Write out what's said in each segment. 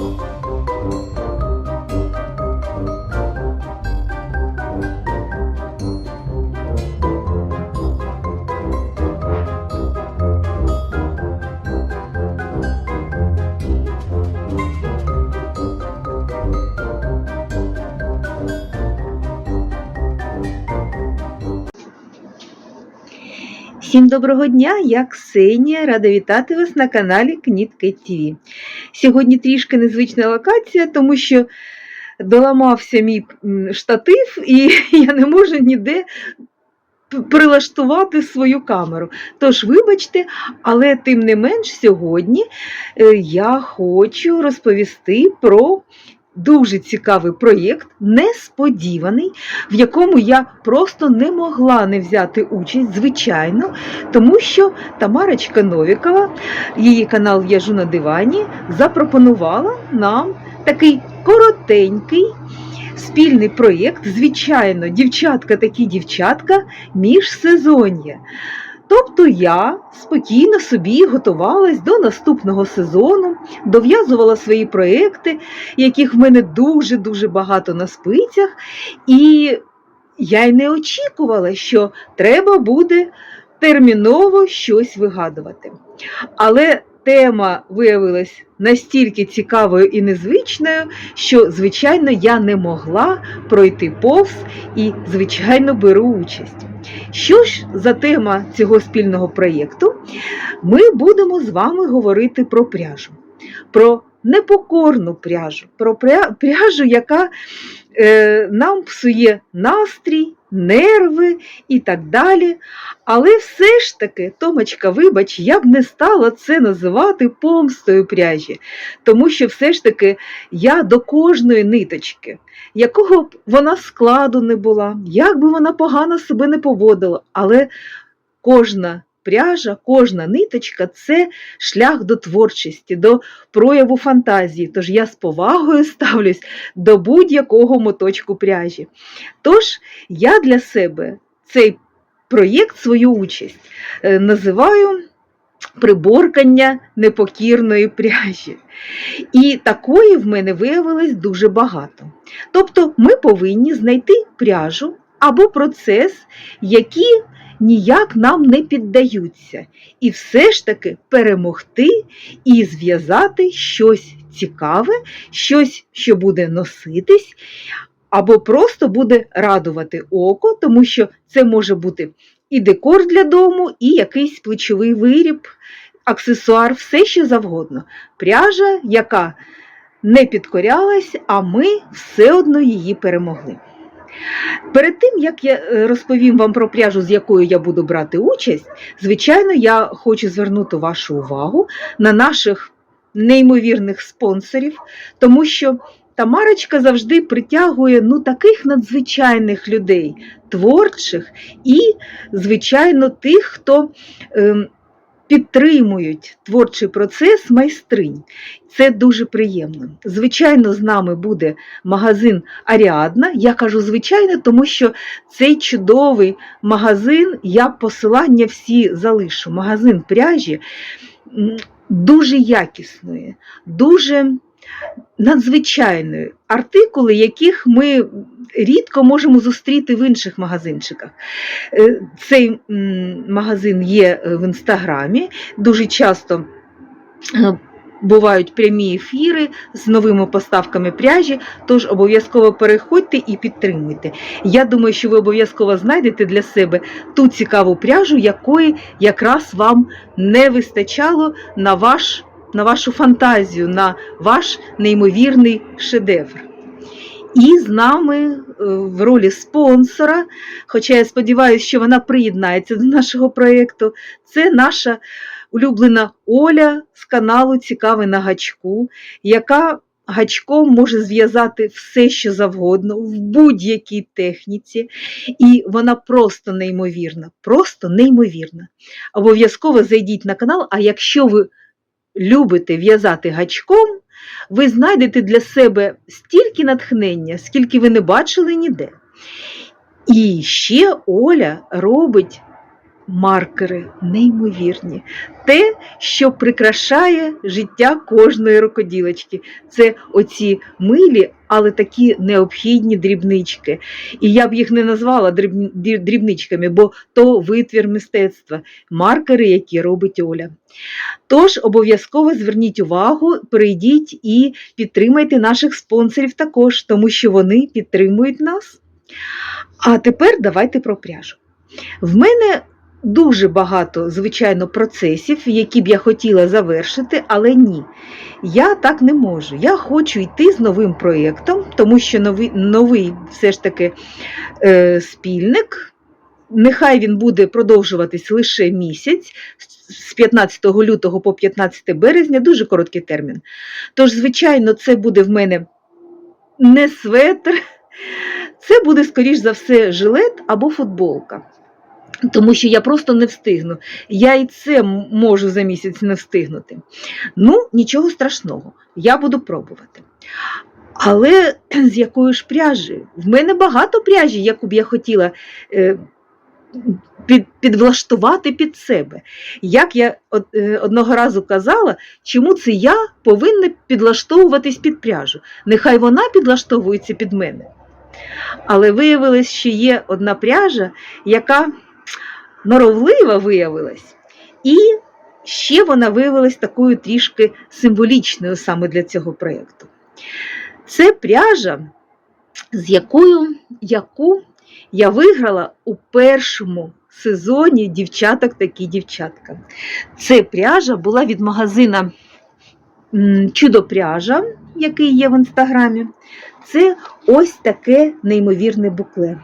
Música Всім доброго дня, я Ксенія, рада вітати вас на каналі Кнітки ТВ. Сьогодні трішки незвична локація, тому що доламався мій штатив, і я не можу ніде прилаштувати свою камеру. Тож, вибачте, але тим не менш, сьогодні е, я хочу розповісти про дуже цікавий проєкт, несподіваний, в якому я просто не могла не взяти участь, звичайно, тому що Тамарочка Новікова, її канал В'яжу на дивані, запропонувала нам такий коротенький спільний проєкт. Звичайно, дівчатка такі дівчатка міжсезоння. Тобто я спокійно собі готувалась до наступного сезону, дов'язувала свої проекти, яких в мене дуже-дуже багато на спицях, і я й не очікувала, що треба буде терміново щось вигадувати. Але тема виявилась настільки цікавою і незвичною, що, звичайно, я не могла пройти повз і, звичайно, беру участь. Що ж за тема цього спільного проєкту? Ми будемо з вами говорити про пряжу, про непокорну пряжу, про пряжу, яка е, нам псує настрій, нерви і так далі. Але все ж таки, Томочка, вибач, я б не стала це називати помстою пряжі, тому що все ж таки я до кожної ниточки, якого б вона складу не була, як би вона погано себе не поводила, але кожна пряжа, кожна ниточка це шлях до творчості, до прояву фантазії. Тож я з повагою ставлюсь до будь-якого моточку пряжі. Тож я для себе цей проєкт, свою участь е, називаю приборкання непокірної пряжі. І такої в мене виявилось дуже багато. Тобто ми повинні знайти пряжу або процес, які ніяк нам не піддаються, і все ж таки перемогти і зв'язати щось цікаве, щось, що буде носитись, або просто буде радувати око, тому що це може бути і декор для дому, і якийсь плечовий виріб, аксесуар, все що завгодно. Пряжа, яка не підкорялась, а ми все одно її перемогли. Перед тим, як я е, розповім вам про пряжу, з якою я буду брати участь, звичайно, я хочу звернути вашу увагу на наших неймовірних спонсорів, тому що Тамарочка завжди притягує ну, таких надзвичайних людей, творчих і, звичайно, тих, хто ем, підтримують творчий процес майстринь. Це дуже приємно. Звичайно, з нами буде магазин Аріадна. Я кажу звичайно, тому що цей чудовий магазин, я посилання всі залишу. Магазин пряжі дуже якісної, дуже надзвичайної артикули, яких ми рідко можемо зустріти в інших магазинчиках. Е, Цей магазин є е, в інстаграмі, дуже часто. е, Бувають прямі ефіри з новими поставками пряжі, тож обов'язково переходьте і підтримуйте. Я думаю, що ви обов'язково знайдете для себе ту цікаву пряжу, якої якраз вам не вистачало на, ваш, на вашу фантазію, на ваш неймовірний шедевр. І з нами е, в ролі спонсора, хоча я сподіваюся, що вона приєднається до нашого проєкту, це наша улюблена Оля з каналу Цікавий на гачку, яка гачком може зв'язати все, що завгодно, в будь-якій техніці. І вона просто неймовірна, просто неймовірна. Обов'язково зайдіть на канал, а якщо ви любите в'язати гачком, ви знайдете для себе стільки натхнення, скільки ви не бачили ніде. І ще Оля робить маркери неймовірні. Те, що прикрашає життя кожної рукоділочки. Це оці милі, але такі необхідні дрібнички. І я б їх не назвала дрібничками, бо то витвір мистецтва, маркери, які робить Оля. Тож обов'язково зверніть увагу, прийдіть і підтримайте наших спонсорів також, тому що вони підтримують нас. А тепер давайте про пряжу. В мене дуже багато, звичайно, процесів, які б я хотіла завершити, але ні. Я так не можу. Я хочу йти з новим проєктом, тому що новий, новий все ж таки е, спільник. Нехай він буде продовжуватись лише місяць з 15 лютого по 15 березня, дуже короткий термін. Тож, звичайно, це буде в мене не светр, це буде, скоріш за все, жилет або футболка. Тому що я просто не встигну. Я і це можу за місяць не встигнути. Ну, нічого страшного, я буду пробувати. Але з якою ж пряжею? В мене багато пряжі, яку б я хотіла е, під, підвлаштувати під себе. Як я е, одного разу казала, чому це я повинна підлаштовуватись під пряжу? Нехай вона підлаштовується під мене. Але виявилось, що є одна пряжа, яка норовлива виявилась, і ще вона виявилась такою трішки символічною саме для цього проєкту. Це пряжа, з якою яку я виграла у першому сезоні дівчаток такі дівчатка. Це пряжа була від магазина Чудо-пряжа, який є в інстаграмі. Це ось таке неймовірне букле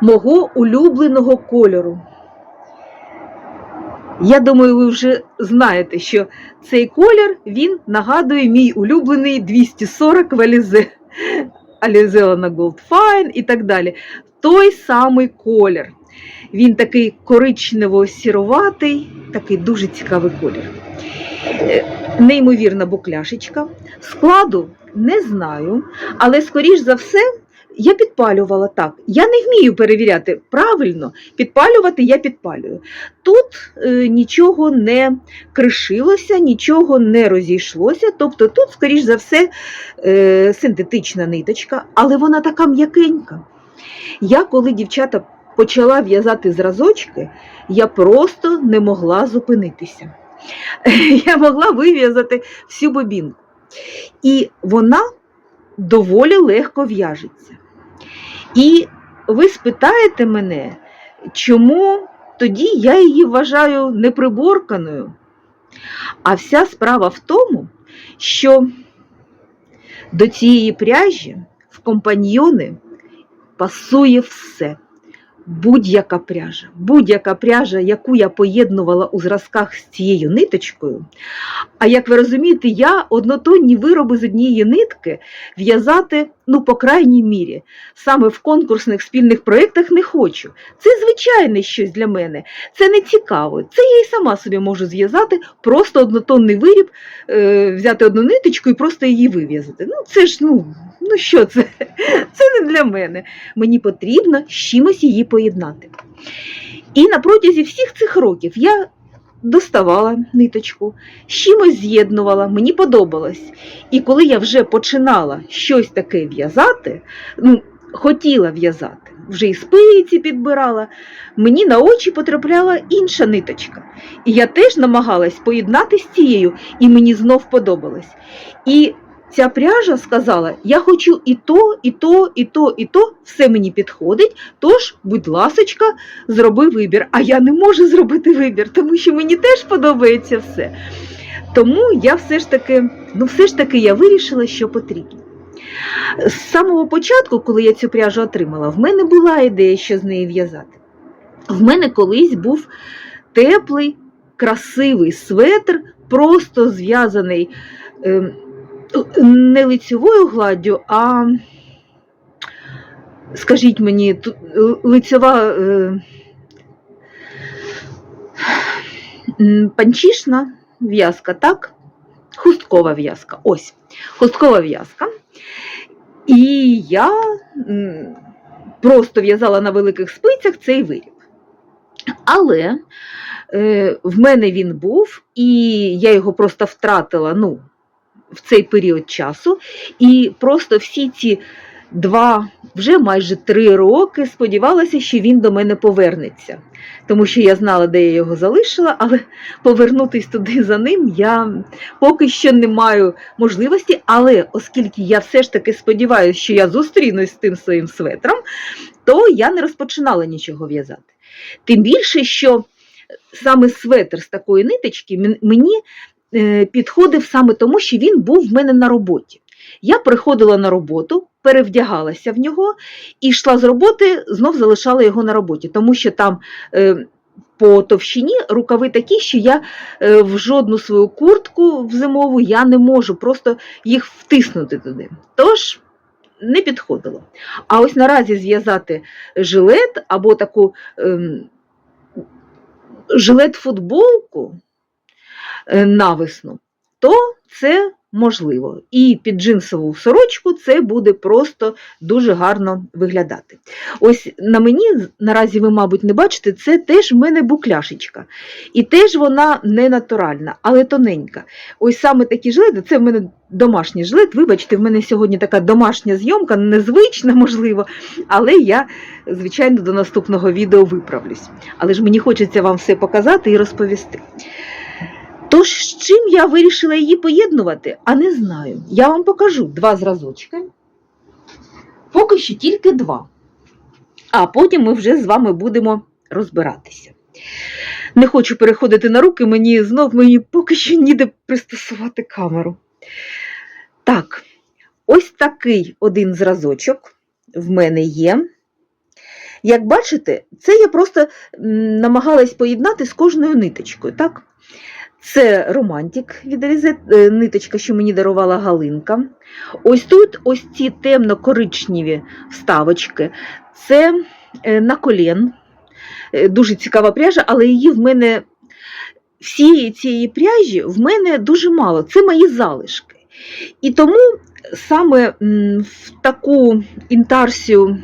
мого улюбленого кольору. Я думаю, ви вже знаєте, що цей колір він нагадує мій улюблений 240 в Alize. Alize на і так далі. Той самий колір. Він такий коричнево-сіроватий, такий дуже цікавий колір. Е, Неймовірна букляшечка. Складу не знаю, але, скоріш за все, я підпалювала так. Я не вмію перевіряти правильно, підпалювати я підпалюю. Тут е, нічого не кришилося, нічого не розійшлося. Тобто тут, скоріш за все, е, синтетична ниточка, але вона така м'якенька. Я, коли дівчата почала в'язати зразочки, я просто не могла зупинитися. Я могла вив'язати всю бобінку. І вона доволі легко в'яжеться. І ви спитаєте мене, чому тоді я її вважаю неприборканою? А вся справа в тому, що до цієї пряжі в компаньйони пасує все. Будь-яка пряжа, будь-яка пряжа, яку я поєднувала у зразках з цією ниточкою. А як ви розумієте, я однотонні вироби з однієї нитки в'язати, ну, по крайній мірі, саме в конкурсних спільних проєктах не хочу. Це звичайне щось для мене, це не цікаво. Це я і сама собі можу зв'язати, просто однотонний виріб, е, взяти одну ниточку і просто її вив'язати. Ну, це ж, ну, ну що це? Це не для мене. Мені потрібно з чимось її поєднати. І на протязі всіх цих років я доставала ниточку, з чимось з'єднувала, мені подобалось. І коли я вже починала щось таке в'язати, ну, хотіла в'язати, вже і спиці підбирала, мені на очі потрапляла інша ниточка. І я теж намагалась поєднати з цією, і мені знов подобалось. І ця пряжа сказала: я хочу і то, і то, і то, і то, все мені підходить. Тож, будь ласочка, зроби вибір. А я не можу зробити вибір, тому що мені теж подобається все. Тому я все ж таки, ну все ж таки я вирішила, що потрібно. З самого початку, коли я цю пряжу отримала, в мене була ідея, що з неї в'язати. В мене колись був теплий, красивий светр, просто зв'язаний е, не лицьовою гладдю, а, скажіть мені, тут лицьова е, панчішна в'язка, так? Хусткова в'язка. Ось, хусткова в'язка. І я просто в'язала на великих спицях цей виріб. Але е, в мене він був, і я його просто втратила ну, в цей період часу. І просто всі ці два, вже майже три роки сподівалася, що він до мене повернеться. Тому що я знала, де я його залишила, але повернутися туди за ним я поки що не маю можливості. Але оскільки я все ж таки сподіваюся, що я зустрінусь з тим своїм светром, то я не розпочинала нічого в'язати. Тим більше, що саме светр з такої ниточки мені підходив саме тому, що він був в мене на роботі. Я приходила на роботу, перевдягалася в нього і йшла з роботи, знов залишала його на роботі, тому що там е, по товщині рукави такі, що я е, в жодну свою куртку в зимову я не можу просто їх втиснути туди. Тож не підходило. А ось наразі зв'язати жилет або таку ем, жилет-футболку е, навесну, то це можливо. І під джинсову сорочку це буде просто дуже гарно виглядати. Ось на мені, наразі ви, мабуть, не бачите, це теж в мене букляшечка. І теж вона не натуральна, але тоненька. Ось саме такі жилети, це в мене домашній жилет. Вибачте, в мене сьогодні така домашня зйомка, незвична, можливо, але я, звичайно, до наступного відео виправлюсь. Але ж мені хочеться вам все показати і розповісти. Тож, з чим я вирішила її поєднувати, а не знаю. Я вам покажу два зразочки. Поки що тільки два. А потім ми вже з вами будемо розбиратися. Не хочу переходити на руки, мені знов мені поки що ніде пристосувати камеру. Так, ось такий один зразочок в мене є. Як бачите, це я просто намагалась поєднати з кожною ниточкою. так? Це романтик від Елізет, е, ниточка, що мені дарувала Галинка. Ось тут ось ці темно-коричневі вставочки. Це е, на колін. Е, Дуже цікава пряжа, але її в мене всієї цієї пряжі в мене дуже мало. Це мої залишки. І тому саме в таку інтарсію.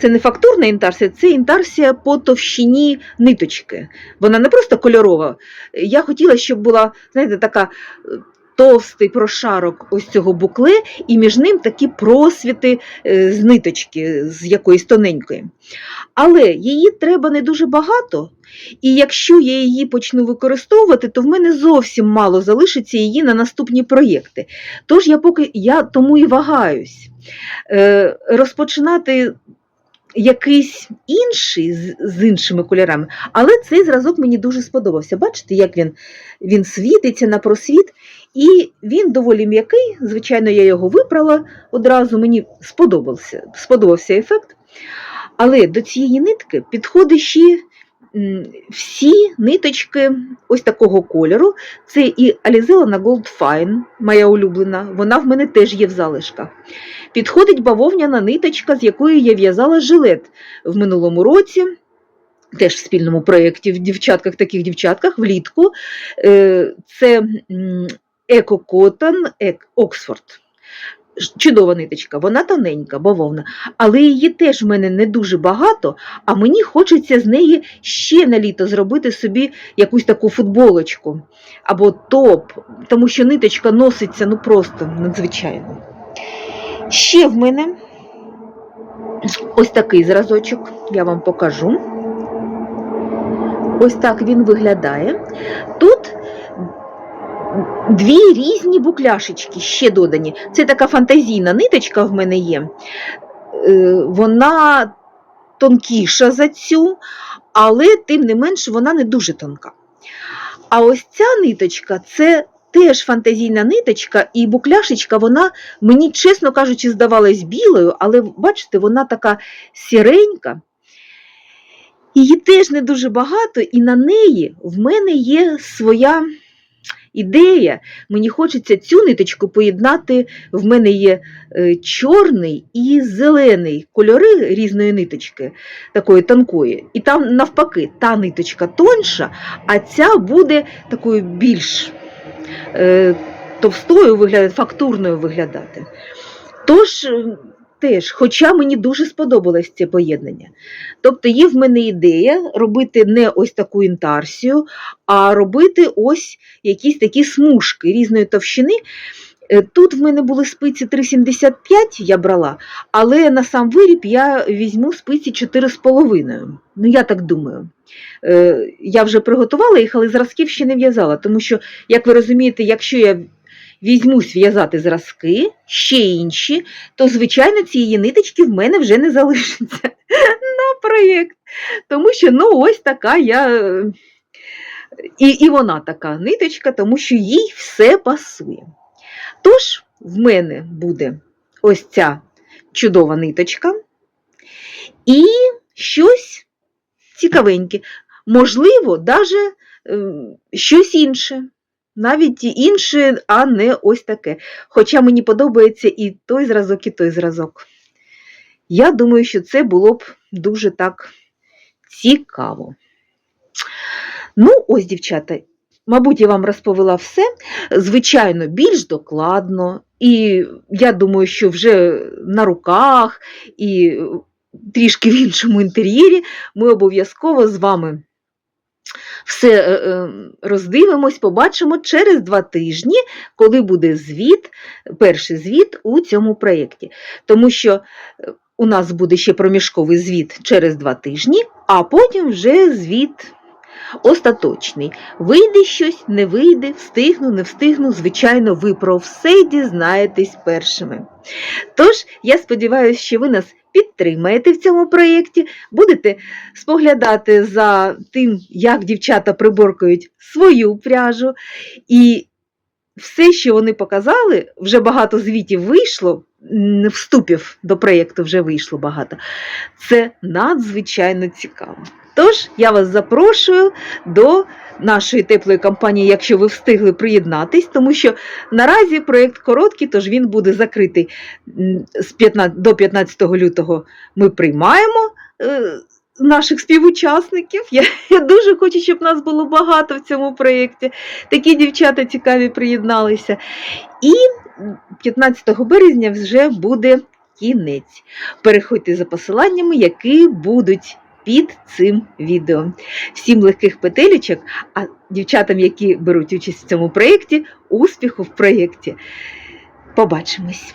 Це не фактурна інтарсія, це інтарсія по товщині ниточки. Вона не просто кольорова. Я хотіла, щоб була, знаєте, така е, товстий прошарок ось цього букле, і між ним такі просвіти е, з ниточки, з якоїсь тоненької. Але її треба не дуже багато, і якщо я її почну використовувати, то в мене зовсім мало залишиться її на наступні проєкти. Тож я поки я тому і вагаюсь. Е, розпочинати якийсь інший з, з іншими кольорами, але цей зразок мені дуже сподобався. Бачите, як він, він світиться на просвіт, і він доволі м'який. Звичайно, я його випрала одразу, мені сподобався, сподобався ефект. Але до цієї нитки підходить ще всі ниточки ось такого кольору. Це і Alizella на Gold Fine, моя улюблена, вона в мене теж є в залишках. Підходить бавовняна ниточка, з якої я в'язала жилет в минулому році. Теж в спільному проєкті в дівчатках, таких дівчатках влітку. Е, Це Еко Котон Оксфорд. Чудова ниточка, вона тоненька, бавовна, але її теж в мене не дуже багато, а мені хочеться з неї ще на літо зробити собі якусь таку футболочку або топ, тому що ниточка носиться ну просто надзвичайно. Ще в мене ось такий зразочок, я вам покажу. Ось так він виглядає. Тут дві різні букляшечки ще додані. Це така фантазійна ниточка в мене є. Е, Вона тонкіша за цю, але тим не менш вона не дуже тонка. А ось ця ниточка це теж фантазійна ниточка, і букляшечка, вона, мені, чесно кажучи, здавалась білою, але бачите, вона така сіренька. Її теж не дуже багато, і на неї в мене є своя ідея. Мені хочеться цю ниточку поєднати. В мене є е, чорний і зелений кольори різної ниточки, такої тонкої. І там, навпаки, та ниточка тонша, а ця буде такою більш е, товстою виглядати, фактурною виглядати. Тож, теж, хоча мені дуже сподобалось це поєднання. Тобто є в мене ідея робити не ось таку інтарсію, а робити ось якісь такі смужки різної товщини. Е, Тут в мене були спиці 3,75 я брала, але на сам виріб я візьму спиці 4,5. Ну, я так думаю. Е, Я вже приготувала їх, але зразків ще не в'язала, тому що, як ви розумієте, якщо я візьмусь в'язати зразки, ще інші, то, звичайно, цієї ниточки в мене вже не залишиться на проєкт. Тому що, ну, ось така я. е, І, і вона така ниточка, тому що їй все пасує. Тож, в мене буде ось ця чудова ниточка і щось цікавеньке. Можливо, навіть щось інше. Навіть інше, а не ось таке. Хоча мені подобається і той зразок, і той зразок. Я думаю, що це було б дуже так цікаво. Ну, ось, дівчата, мабуть, я вам розповіла все. Звичайно, більш докладно, і я думаю, що вже на руках і трішки в іншому інтер'єрі ми обов'язково з вами все е, е, роздивимось, побачимо через два тижні, коли буде звіт, перший звіт у цьому проєкті. Тому що е, у нас буде ще проміжковий звіт через два тижні, а потім вже звіт остаточний. Вийде щось, не вийде, встигну, не встигну. Звичайно, ви про все дізнаєтесь першими. Тож, я сподіваюся, що ви нас підтримаєте в цьому проєкті, будете споглядати за тим, як дівчата приборкують свою пряжу. І все, що вони показали, вже багато звітів вийшло, вступів до проєкту вже вийшло багато. Це надзвичайно цікаво. Тож я вас запрошую до нашої теплої кампанії, якщо ви встигли приєднатись, тому що наразі проєкт короткий, тож він буде закритий з 15, до 15 лютого. Ми приймаємо е, наших співучасників. Я, я дуже хочу, щоб нас було багато в цьому проєкті. Такі дівчата цікаві приєдналися. І 15 березня вже буде кінець. Переходьте за посиланнями, які будуть під цим відео. Всім легких петелічок, а дівчатам, які беруть участь в цьому проєкті, успіху в проєкті. Побачимось!